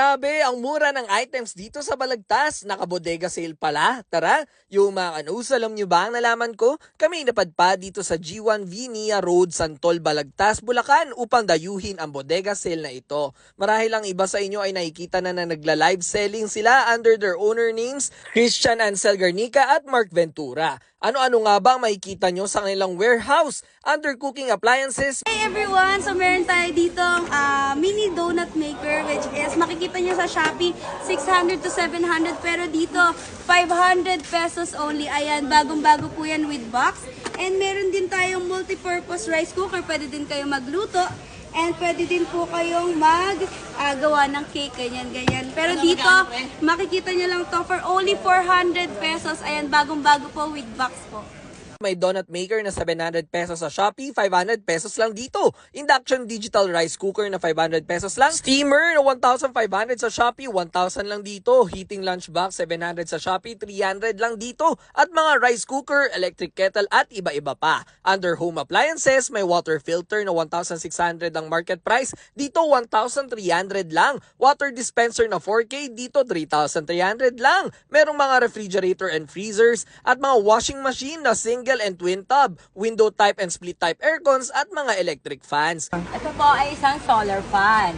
Grabe, ang mura ng items dito sa Balagtas. Nakabodega sale pala. Tara, yung mga kanus, alam nyo ba ang nalaman ko? Kami napadpa dito sa G1 Vinia Road, Santol, Balagtas, Bulacan upang dayuhin ang bodega sale na ito. Marahil ang iba sa inyo ay nakikita na na nagla-live selling sila under their owner names, Christian Ansel Garnica at Mark Ventura. Ano-ano nga ba ang makikita nyo sa kanilang warehouse? Undercooking appliances, Hey everyone! So meron tayo dito ah, mini donut maker which is makikita nyo sa Shopee 600 to 700 pero dito 500 pesos only. Ayan, bagong-bago po yan with box. And meron din tayong multi-purpose rice cooker. Pwede din kayo magluto. And pwede din po kayong maggawa ng cake, ganyan, ganyan. Pero dito, makikita nyo lang to for only 400 pesos. Ayan, bagong-bago po with box po. May donut maker na 700 pesos sa Shopee, 500 pesos lang dito. Induction digital rice cooker na 500 pesos lang. Steamer na 1,500 sa Shopee, 1,000 lang dito. Heating lunchbox, 700 sa Shopee, 300 lang dito. At mga rice cooker, electric kettle at iba-iba pa. Under home appliances, may water filter na 1,600 ang market price. Dito, 1,300 lang. Water dispenser na 4K, dito 3,300 lang. Merong mga refrigerator and freezers at mga washing machine na single and twin tub, window type and split type aircons at mga electric fans. Ito po ay isang solar fan.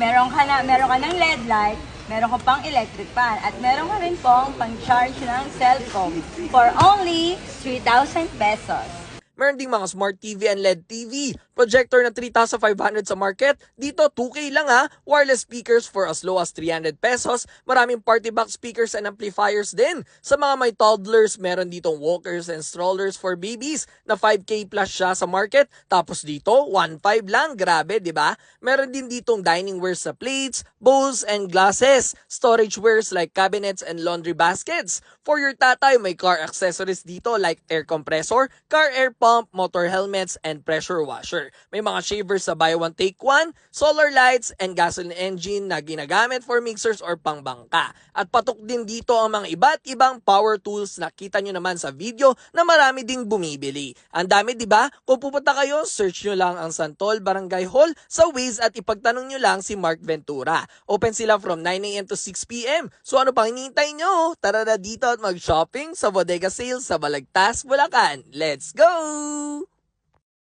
Meron ka, na, meron ka ng LED light, meron ka pang electric fan, at meron ka rin pong pang-charge ng cellphone for only 3,000 pesos. Meron ding mga smart TV and LED TV. Projector na 3,500 sa market. Dito, 2K lang ha. Wireless speakers for as low as 300 pesos. Maraming party box speakers and amplifiers din. Sa mga may toddlers, meron ditong walkers and strollers for babies na 5K plus siya sa market. Tapos dito, 1.5 lang. Grabe, di ba? Meron din ditong dining wares sa plates, bowls, and glasses. Storage wares like cabinets and laundry baskets. For your tatay, may car accessories dito like air compressor, car air pump, motor helmets, and pressure washer. May mga shavers sa buy one take one, solar lights, and gasoline engine na ginagamit for mixers or pangbangka. At patok din dito ang mga iba't ibang power tools na kita nyo naman sa video na marami ding bumibili. Ang dami, ba? Kung pupunta kayo, search nyo lang ang Santol Barangay Hall sa Waze at ipagtanong nyo lang si Mark Ventura. Open sila from 9am to 6pm. So ano pang hinihintay nyo? Tara na dito at mag-shopping sa Bodega Sales sa Balagtas, Bulacan. Let's go! Hello